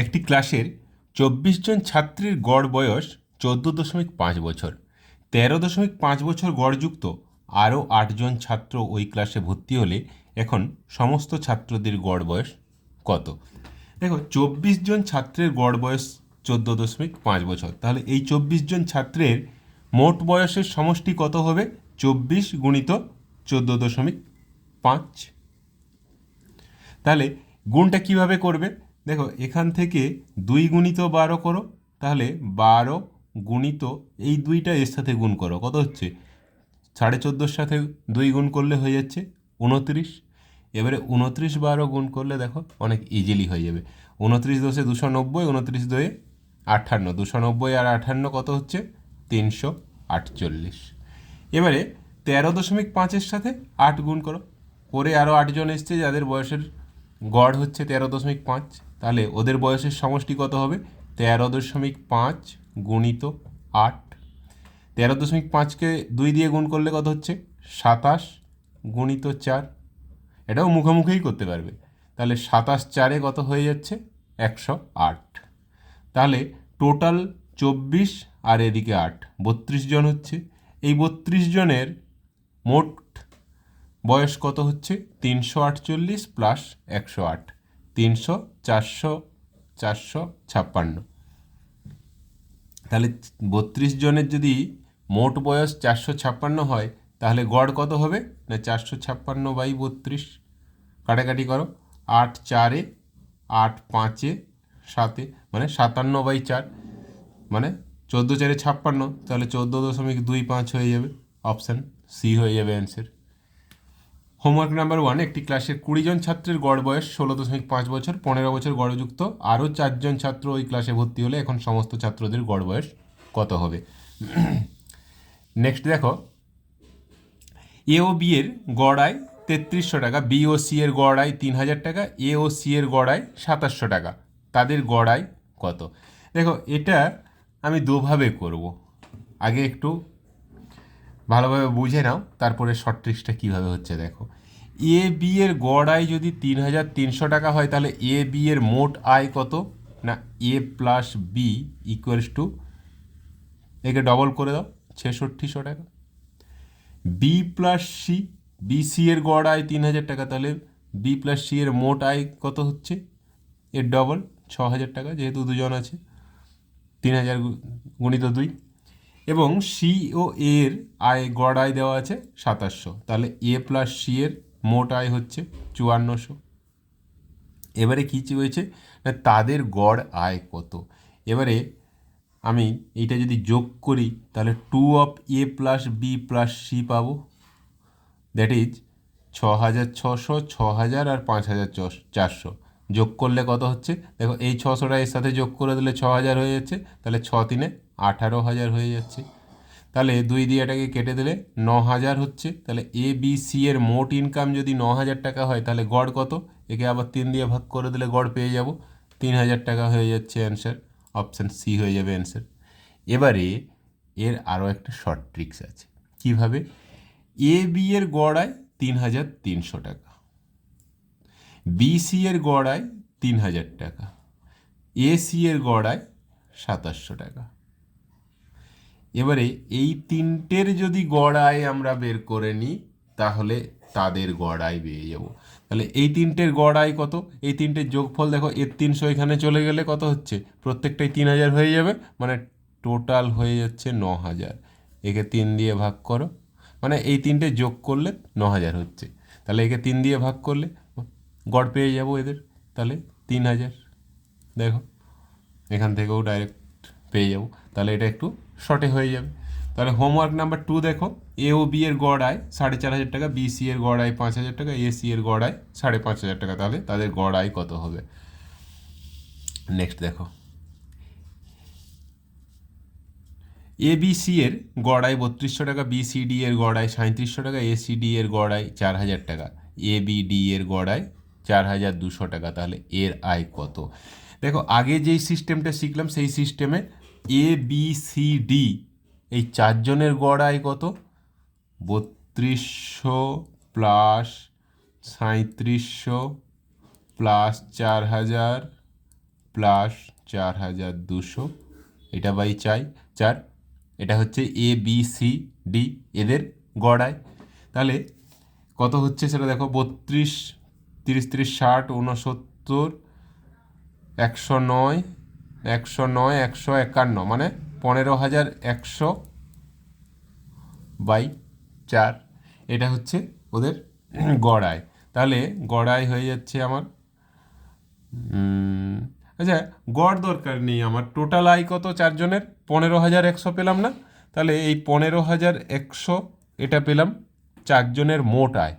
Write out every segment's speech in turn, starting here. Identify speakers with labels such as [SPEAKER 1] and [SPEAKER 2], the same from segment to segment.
[SPEAKER 1] একটি ক্লাসের চব্বিশ জন ছাত্রীর গড় বয়স চোদ্দ দশমিক পাঁচ বছর। তেরো দশমিক পাঁচ বছর গড়যুক্ত আরও আটজন ছাত্র ওই ক্লাসে ভর্তি হলে এখন সমস্ত ছাত্রদের গড় বয়স কত? দেখো, চব্বিশ জন ছাত্রের গড় বয়স চোদ্দ দশমিক পাঁচ বছর। তাহলে এই চব্বিশ জন ছাত্রের মোট বয়সের সমষ্টি কত হবে? চব্বিশ গুণিত চোদ্দ দশমিক পাঁচ। তাহলে গুণটা কীভাবে করবে? দেখো, এখান থেকে দুই গুণিত বারো করো, তাহলে বারো গুণিত এই দুইটা এর সাথে গুণ করো। কত হচ্ছে? সাড়ে চোদ্দোর সাথে দুই গুণ করলে হয়ে যাচ্ছে উনত্রিশ। এবারে উনত্রিশ বারো গুণ করলে দেখো অনেক ইজিলি হয়ে যাবে। উনত্রিশ দশে দুশো নব্বই, উনত্রিশ দয়ে আটান্ন দুশো নব্বই আর আটান্ন কত হচ্ছে? তিনশো আটচল্লিশ। এবারে তেরো দশমিক পাঁচের সাথে আট গুণ করো। করে আরও আটজন এসছে যাদের বয়সের গড় হচ্ছে তেরো দশমিক পাঁচ। তাহলে ওদের বয়সের সমষ্টি কত হবে? তেরো দশমিক পাঁচ গুণিত আট। তেরো দশমিক পাঁচকে দুই দিয়ে গুণ করলে কত হচ্ছে? সাতাশ গুণিত চার। এটাও মুখোমুখিই করতে পারবে। তাহলে সাতাশ চারে কত হয়ে যাচ্ছে? একশো আট। তাহলে টোটাল চব্বিশ আর এদিকে আট। বত্রিশ জন হচ্ছে। এই বত্রিশ জনের মোট বয়স কত হচ্ছে? তিনশো আটচল্লিশ প্লাস একশো আট। তিনশো, চারশো চারশো, ছাপ্পান্ন। তাহলে বত্রিশ জনের যদি মোট বয়স চারশো ছাপ্পান্ন হয়, তাহলে গড় কত হবে? না, চারশো ছাপ্পান্ন বাই বত্রিশ। কাটাকাটি করো। আট চারে, আট পাঁচে, সাতে মানে সাতান্ন বাই চার। মানে চোদ্দ চারে ছাপ্পান্ন, তাহলে চোদ্দ দশমিক দুই পাঁচ হয়ে যাবে। অপশান সি হয়ে যাবে অ্যান্সার। হোমওয়ার্ক নাম্বার ওয়ান একটি ক্লাসের কুড়ি জন ছাত্রের গড় বয়স ষোলো দশমিক পাঁচ বছর, পনেরো বছর গড়যুক্ত। আরও চারজন ছাত্র ওই ক্লাসে ভর্তি হলে এখন সমস্ত ছাত্রদের গড় বয়স কত হবে? নেক্সট দেখো। এ ও বি এর গড় আয় তেত্রিশশো টাকা বি ও সি এর গড় আয় তিন হাজার টাকা এ ও সি এর গড় আয় সাতাশশো টাকা। তাদের গড় আয় কত? দেখো, এটা আমি দুভাবে করব। আগে একটু ভালোভাবে বুঝে নাও, তারপরে শর্ট ট্রিক্সটা কীভাবে হচ্ছে দেখো। এ বি এর গড় আয় যদি তিন হাজার তিনশো টাকা হয়, তাহলে এ বি এর মোট আয় কত? না A plus B equals to একে ডবল করে দাও, ছেষট্টিশো টাকা। B plus C B C এর গড় আয় তিন হাজার টাকা, তাহলে বি প্লাস সি এর মোট আয় কত হচ্ছে? এর ডবল ছ হাজার টাকা, যেহেতু দুজন আছে। তিন হাজার গুণিত দুই। এবং সি ও এর আয়, গড় আয় দেওয়া আছে সাতাশশো। তাহলে এ প্লাস সি এর মোট আয় হচ্ছে চুয়ান্নশো। এবারে কী হয়েছে? তাদের গড় আয় কত? এবারে আমি এইটা যদি যোগ করি, তাহলে two of A plus B plus C পাবো। দ্যাট ইজ ছ হাজার ছশো ছ হাজার আর পাঁচ হাজার চারশো। যোগ করলে কত হচ্ছে? দেখো, এই ছশোটা এর সাথে যোগ করে দিলে ছ হাজার হয়ে যাচ্ছে, তাহলে ছ তিনে আঠারো হাজার হয়ে যাচ্ছে। তাহলে দুই দিয়ে এটাকে কেটে দিলে ন হাজার হচ্ছে। তাহলে এ বি সি এর মোট ইনকাম যদি ন হাজার টাকা হয়, তাহলে গড় কত? একে আবার তিন দিয়ে ভাগ করে দিলে গড় পেয়ে যাব। তিন হাজার টাকা হয়ে যাচ্ছে অ্যান্সার অপশান সি হয়ে যাবে অ্যান্সার এবারে এর আরও একটা শর্ট ট্রিক্স আছে। কীভাবে? এ বি এর গড় আয় তিন হাজার তিনশো টাকা। বি সি এর গড় আয় তিন হাজার টাকা। এসি এর গড় আয় সাতাশশো টাকা। এবারে এই তিনটের যদি গড় আয় আমরা বের করে নিই, তাহলে তাদের গড় আয় পেয়ে যাব। তাহলে এই তিনটের গড় আয় কত? এই তিনটের যোগফল দেখো, এর তিনশো এখানে চলে গেলে কত হচ্ছে? প্রত্যেকটাই তিন হাজার হয়ে যাবে মানে টোটাল হয়ে যাচ্ছে ন হাজার। একে তিন দিয়ে ভাগ করো মানে এই তিনটে যোগ করলে ন হাজার হচ্ছে। তাহলে একে তিন দিয়ে ভাগ করলে গড় পেয়ে যাব এদের। তাহলে তিন হাজার। দেখো, এখান থেকেও ডাইরেক্ট পেয়ে যাব। তাহলে এটা একটু শর্টে হয়ে যাবে। তাহলে হোমওয়ার্ক নাম্বার টু দেখো। এ ও বি এর গড় আয় সাড়ে চার হাজার টাকা বি সি এর গড় আয় পাঁচ হাজার টাকা এ সি এর গড় আয় সাড়ে পাঁচ হাজার টাকা। তাহলে তাদের গড় আয় কত হবে? নেক্সট দেখো। এ বি সি এর গড় আয় বত্রিশশো টাকা বি সি ডি এর গড় আয় সাঁত্রিশশো টাকা এ সি ডি এর গড় আয় চার হাজার টাকা। এ বি ডি এর গড় আয় চার হাজার দুশো টাকা। তাহলে এর আয় কত? দেখো, আগে যেই সিস্টেমটা শিখলাম, সেই সিস্টেমে এ বি সি ডি এই চারজনের গড় আয় কত? বত্রিশশো প্লাস সাঁত্রিশশো প্লাস চার হাজার প্লাস চার হাজার দুশো। এটা বাই চাই চার। এটা হচ্ছে এ বি সি ডি এদের গড় আয়। তাহলে কত হচ্ছে সেটা দেখো, বত্রিশ, তিরিশ তিরিশ, ষাট, ঊনসত্তর একশো নয় একশো নয়, একশো একান্ন মানে পনেরো হাজার একশো বাই চার। এটা হচ্ছে ওদের গড় আয় তাহলে গড় আয় হয়ে যাচ্ছে আমার আচ্ছা গড় দরকার নেই আমার। টোটাল আয় কত চারজনের? পনেরো হাজার একশো পেলাম না। তাহলে এই পনেরো হাজার একশো, এটা পেলাম চারজনের মোট আয়।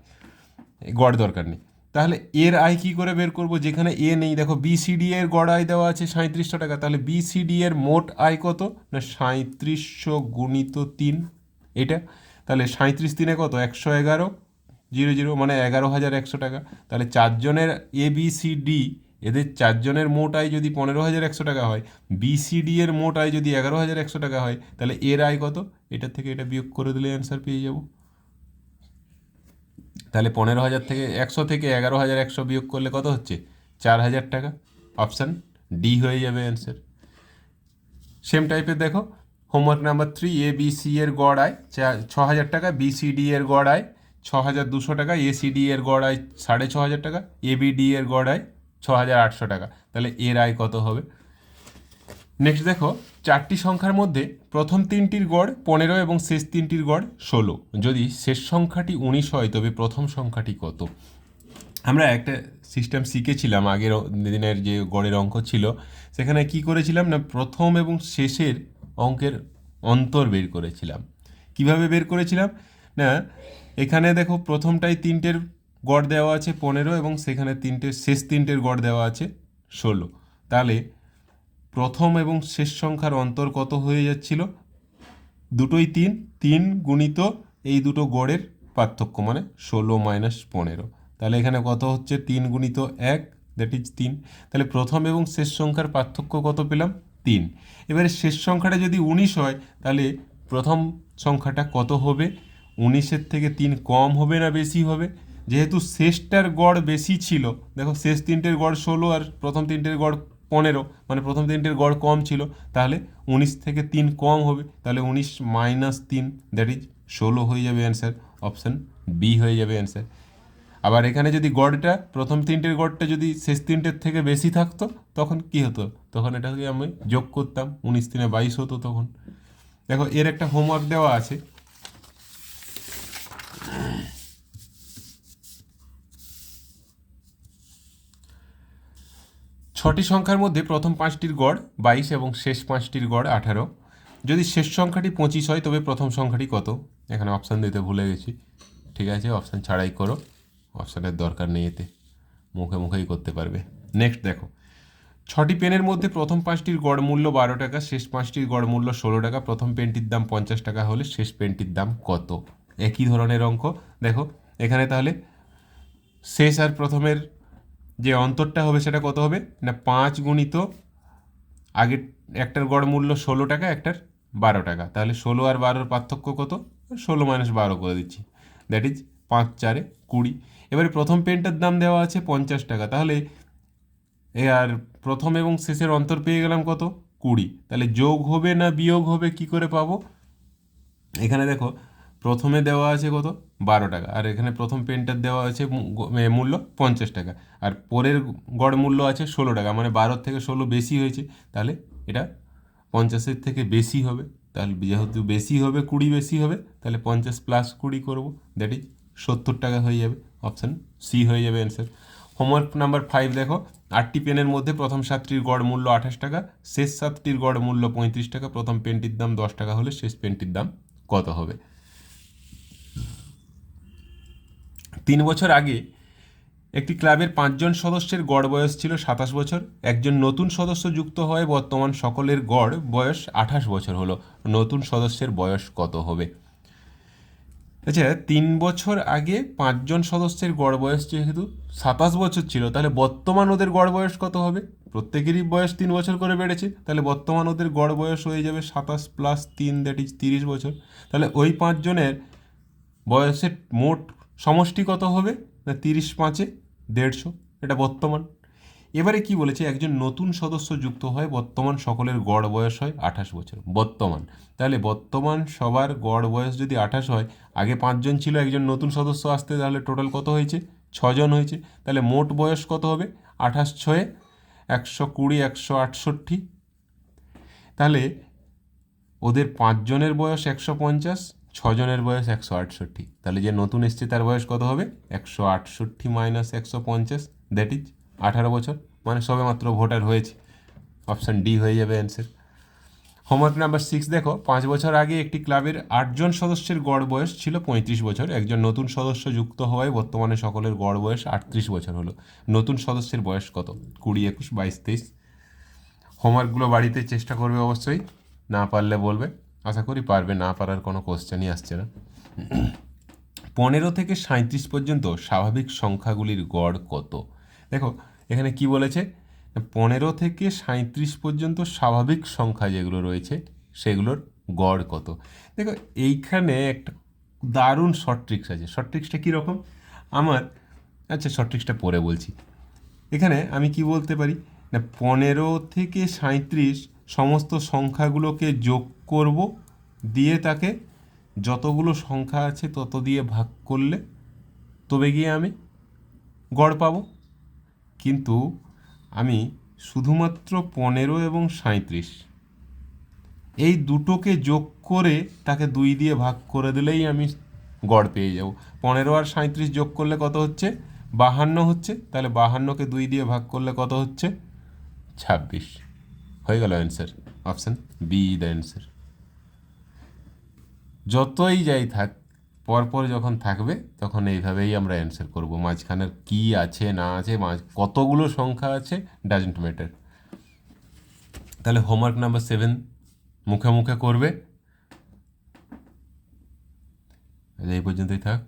[SPEAKER 1] গড় দরকার নেই। তাহলে এর আয় কি করে বের করব? যেখানে এ নেই, দেখো বিসিডি এর গড় আয় দেওয়া আছে সাঁত্রিশশো টাকা। তাহলে বিসিডি এর মোট আয় কত? না সাঁত্রিশশো গুণিত তিন। এটা? তাহলে সাঁত্রিশ তিনে কত? একশো এগারো। জিরো জিরো মানে এগারো হাজার একশো টাকা। তাহলে চারজনের এ বি সি ডি এদের চারজনের মোট আয় যদি পনেরো হাজার একশো টাকা হয় বিসিডি এর মোট আয় যদি এগারো হাজার একশো টাকা হয়, তাহলে এর আয় কত? এটা থেকে এটা বিয়োগ করে দিলে অ্যান্সার পেয়ে যাব। তাহলে পনেরো হাজার থেকে একশো থেকে এগারো হাজার একশো বিয়োগ করলে কত হচ্ছে? চার হাজার টাকা। অপশান ডি হয়ে যাবে অ্যান্সার সেম টাইপের দেখো homework number three A B C এর গড় আয় ছ হাজার টাকা বি সি ডি এর গড় আয় ছ হাজার দুশো টাকা এসিডি এর গড় আয় সাড়ে ছ হাজার টাকা এ বি ডি এর গড় আয় ছ হাজার আটশো টাকা। তাহলে এর আয় কত হবে? নেক্সট দেখো, চারটি সংখ্যার মধ্যে প্রথম তিনটির গড় পনেরো এবং শেষ তিনটির গড় ষোলো। যদি শেষ সংখ্যাটি উনিশ হয়, তবে প্রথম সংখ্যাটি কত? আমরা একটা সিস্টেম শিখেছিলাম আগের দিনের যে গড়ের অঙ্ক ছিল, সেখানে কি করেছিলাম না, প্রথম এবং শেষের অঙ্কের অন্তর বের করেছিলাম। কীভাবে বের করেছিলাম? না, এখানে দেখো, প্রথমটাই তিনটের গড় দেওয়া আছে পনেরো এবং সেখানে তিনটের শেষ তিনটের গড় দেওয়া আছে ষোলো। তাহলে প্রথম এবং শেষ সংখ্যার অন্তর কত হয়ে যাচ্ছিল? দুটোই তিন তিন গুণিত এই দুটো গড়ের পার্থক্য মানে ষোলো মাইনাস পনেরো। তাহলে এখানে কত হচ্ছে? তিন গুণিত এক দ্যাট ইজ তিন। তাহলে প্রথম এবং শেষ সংখ্যার পার্থক্য কত পেলাম? তিন। এবারে শেষ সংখ্যাটা যদি উনিশ হয়, তাহলে প্রথম সংখ্যাটা কত হবে? উনিশের থেকে তিন কম হবে না বেশি হবে? যেহেতু শেষটার গড় বেশি ছিল, দেখো শেষ তিনটের গড় ষোলো আর প্রথম তিনটের গড় পনেরো মানে প্রথম তিনটের গড় কম ছিল, তাহলে উনিশ থেকে তিন কম হবে, তাহলে উনিশ মাইনাস তিন দ্যাট ইজ ষোলো হয়ে যাবে অ্যান্সার অপশান বি হয়ে যাবে অ্যান্সার আবার এখানে যদি গড়টা, প্রথম তিনটের গড়টা যদি শেষ তিনটের থেকে বেশি থাকতো, তখন কি হতো? তখন এটাকে আমি যোগ করতাম, উনিশ তিনে বাইশ হতো তখন। দেখো, এর একটা হোমওয়ার্ক দেওয়া আছে ছটি সংখ্যার মধ্যে প্রথম পাঁচটির গড় বাইশ এবং শেষ পাঁচটির গড় আঠারো। যদি শেষ সংখ্যাটি পঁচিশ হয়, তবে প্রথম সংখ্যাটি কত? এখানে অপশান দিতে ভুলে গেছি। ঠিক আছে অপশান ছাড়াই করো। অপশানের দরকার নেই এতে। মুখে মুখেই করতে পারবে। নেক্সট দেখো। ছটি পেনের মধ্যে প্রথম পাঁচটির গড় মূল্য বারো টাকা, শেষ পাঁচটির গড় মূল্য ষোলো টাকা, প্রথম পেনটির দাম পঞ্চাশ টাকা হলে শেষ পেনটির দাম কত? একই ধরনের অঙ্ক। দেখো, এখানে তাহলে শেষ আর প্রথমের যে অন্তরটা হবে সেটা কত হবে? না, পাঁচ গুণিত আগের একটার গড় মূল্য ষোলো টাকা, একটার বারো টাকা। তাহলে ষোলো আর বারোর পার্থক্য কত? ষোলো মাইনাস বারো করে দিচ্ছি। দ্যাট ইজ পাঁচ চারে কুড়ি। এবারে প্রথম পেনটার দাম দেওয়া আছে পঞ্চাশ টাকা। তাহলে এ আর প্রথম এবং শেষের অন্তর পেয়ে গেলাম কত? কুড়ি। তাহলে যোগ হবে না বিয়োগ হবে কি করে পাবো? এখানে দেখো প্রথমে দেওয়া আছে কত? বারো টাকা। আর এখানে প্রথম পেনটার দেওয়া আছে মূল্য পঞ্চাশ টাকা। আর পরের গড় মূল্য আছে ষোলো টাকা। মানে বারোর থেকে ষোলো বেশি হয়েছে, তাহলে এটা পঞ্চাশের থেকে বেশি হবে। তাহলে যেহেতু বেশি হবে, কুড়ি বেশি হবে, তাহলে পঞ্চাশ প্লাস কুড়ি করব। দ্যাট ইজ সত্তর টাকা হয়ে যাবে। অপশান সি হয়ে যাবে অ্যান্সার হোমওয়ার্ক নাম্বার ফাইভ দেখো। আটটি পেনের মধ্যে প্রথম সাতটির গড় মূল্য আঠাশ টাকা, শেষ সাতটির গড় মূল্য পঁয়ত্রিশ টাকা, প্রথম পেনটির দাম দশ টাকা হলে শেষ পেনটির দাম কত হবে? তিন বছর আগে একটি ক্লাবের পাঁচজন সদস্যের গড় বয়স ছিল সাতাশ বছর। একজন নতুন সদস্য যুক্ত হয়ে বর্তমান সকলের গড় বয়স আঠাশ বছর হলো। নতুন সদস্যের বয়স কত হবে? আচ্ছা তিন বছর আগে পাঁচজন সদস্যের গড় বয়স যেহেতু সাতাশ বছর ছিল, তাহলে বর্তমান ওদের গড় বয়স কত হবে? প্রত্যেকেরই বয়স তিন বছর করে বেড়েছে, তাহলে বর্তমান ওদের গড় বয়স হয়ে যাবে সাতাশ প্লাস তিন দ্যাট ইজ তিরিশ বছর। তাহলে ওই পাঁচজনের বয়সের মোট সমষ্টি কত হবে? না তিরিশ পাঁচে দেড়শো, এটা বর্তমান। এবারে কি বলেছে? একজন নতুন সদস্য যুক্ত হয় বর্তমান সকলের গড় বয়স হয় আঠাশ বছর, বর্তমান। তাহলে বর্তমান সবার গড় বয়স যদি আঠাশ হয়, আগে পাঁচজন ছিল, একজন নতুন সদস্য আসতে, তাহলে টোটাল কত হয়েছে? ছজন হয়েছে। তাহলে মোট বয়স কত হবে? আঠাশ ছয়ে একশো কুড়ি, একশো আটষট্টি। তাহলে ওদের পাঁচজনের বয়স একশো পঞ্চাশ ছজনের বয়স একশো আটষট্টি। তাহলে যে নতুন এসছে তার বয়স কত হবে? একশো আটষট্টি মাইনাস একশো পঞ্চাশ। দ্যাট ইজ আঠারো বছর। মানে সবেমাত্র ভোটার হয়েছে। অপশান ডি হয়ে যাবে অ্যান্সার হোমওয়ার্ক নাম্বার সিক্স দেখো। পাঁচ বছর আগে একটি ক্লাবের আটজন সদস্যের গড় বয়স ছিল পঁয়ত্রিশ বছর। একজন নতুন সদস্য যুক্ত হওয়ায় বর্তমানে সকলের গড় বয়স আটত্রিশ বছর হলো। নতুন সদস্যের বয়স কত? কুড়ি, একুশ, বাইশ, তেইশ। হোমওয়ার্কগুলো বাড়িতে চেষ্টা করবে অবশ্যই। না পারলে বলবে। আশা করি পারবে, না পারার কোনো কোশ্চেনই আসছে না। পনেরো থেকে সাঁত্রিশ পর্যন্ত স্বাভাবিক সংখ্যাগুলির গড় কত? দেখো, এখানে কি বলেছে? পনেরো থেকে সাঁত্রিশ পর্যন্ত স্বাভাবিক সংখ্যা যেগুলো রয়েছে, সেগুলোর গড় কত? দেখো, এইখানে একটা দারুণ শর্ট ট্রিক্স আছে। শর্ট ট্রিক্সটা কীরকম আমার আচ্ছা শর্ট ট্রিক্সটা পরে বলছি। এখানে আমি কি বলতে পারি? না, পনেরো থেকে সাঁত্রিশ সমস্ত সংখ্যাগুলোকে যোগ করব, দিয়ে তাকে যতগুলো সংখ্যা আছে তত দিয়ে ভাগ করলে তবে গিয়ে আমি গড় পাবো। কিন্তু আমি শুধুমাত্র পনেরো এবং সাঁত্রিশ এই দুটোকে যোগ করে তাকে দুই দিয়ে ভাগ করে দিলেই আমি গড় পেয়ে যাব। পনেরো আর সাঁত্রিশ যোগ করলে কত হচ্ছে? বাহান্ন হচ্ছে। তাহলে বাহান্নকে দুই দিয়ে ভাগ করলে কত হচ্ছে? ছাব্বিশ। হয়ে গেল answer option B the answer যতই যাই থাক, পরপর যখন থাকবে, তখন এইভাবেই আমরা অ্যান্সার করব। মাঝখানের কি আছে, না আছে কতগুলো সংখ্যা আছে ডাজেন্ট ম্যাটার তাহলে হোমওয়ার্ক নাম্বার সেভেন মুখে মুখে করবে। এই পর্যন্তই থাক।